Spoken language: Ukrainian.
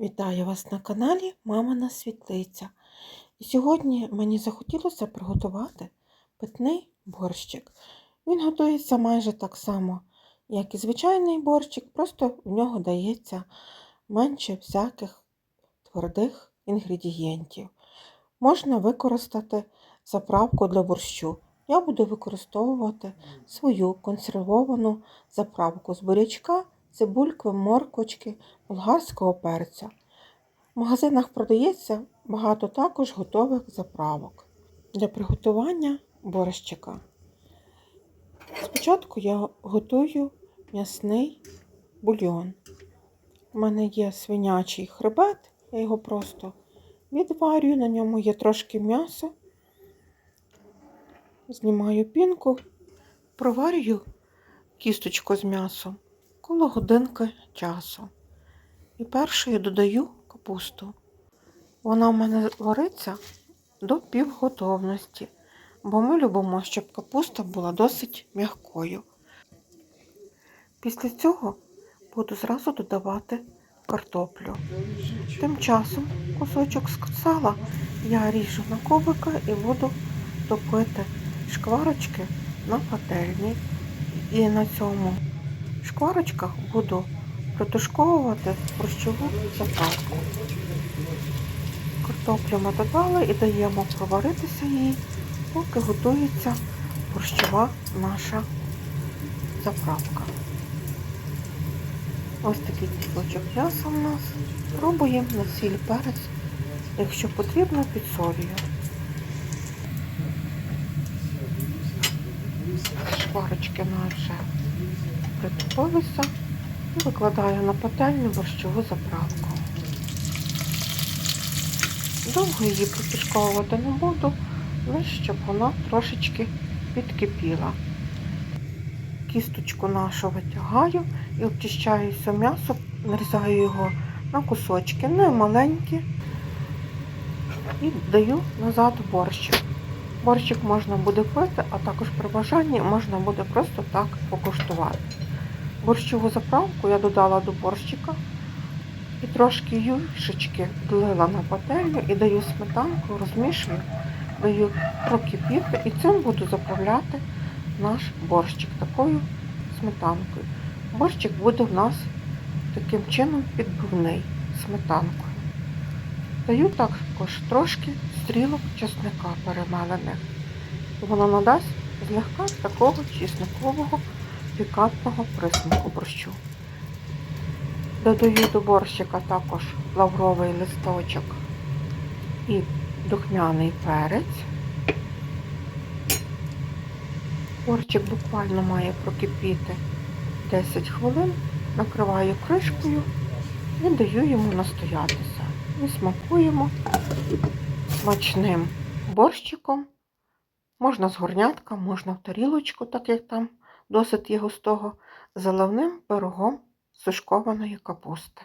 Вітаю вас на каналі Мамина Світлиця. І сьогодні мені захотілося приготувати питний борщик. Він готується майже так само, як і звичайний борщик, просто в нього дається менше всяких твердих інгредієнтів. Можна використати заправку для борщу. Я буду використовувати свою консервовану заправку з бурячка, цибульки, морквочки, болгарського перця. В магазинах продається багато також готових заправок для приготування борщика. Спочатку я готую м'ясний бульйон. У мене є свинячий хребет, я його просто відварюю, на ньому є трошки м'яса. Знімаю пінку, проварюю кісточку з м'ясом коло годинки часу. І першою додаю капусту. Вона в мене вариться до півготовності, бо ми любимо, щоб капуста була досить м'якою. Після цього буду зразу додавати картоплю. Тим часом кусочок сала я ріжу на кубика і буду топити шкварочки на пательні. І на цьому шкварочках буду протушковувати борщову заправку. Картоплю ми додали і даємо проваритися їй, поки готується борщова наша заправка. Ось такий кусочок м'яса у нас. Пробуємо на сіль перець, якщо потрібно, підсолюю. Шкварочки наші притупилися і викладаю на пательню борщову заправку. Довго її протушковувати не буду, лише щоб вона трошечки підкипіла. Кісточку нашу витягаю і обчищаю все м'ясо, нарізаю його на кусочки, не маленькі, і даю назад борщик. Борщик можна буде пити, а також при бажанні можна буде просто так покуштувати. Борщову заправку я додала до борщика і трошки юшечки влила на пательню і даю сметанку, розмішую, даю прокипіти і цим буду заправляти наш борщик такою сметанкою. Борщик буде в нас таким чином підбивний сметанкою. Даю також трошки стрілок чесника перемелених. Воно надасть злегка такого чесникового пікантного присмаку борщу. Додаю до борщика також лавровий листочок і духмяний перець. Борщик буквально має прокипіти 10 хвилин, накриваю кришкою і даю йому настоятися. І смакуємо смачним борщиком. Можна з горнятка, можна в тарілочку, так як там досить є густого, заливним пирогом сушкованої капусти.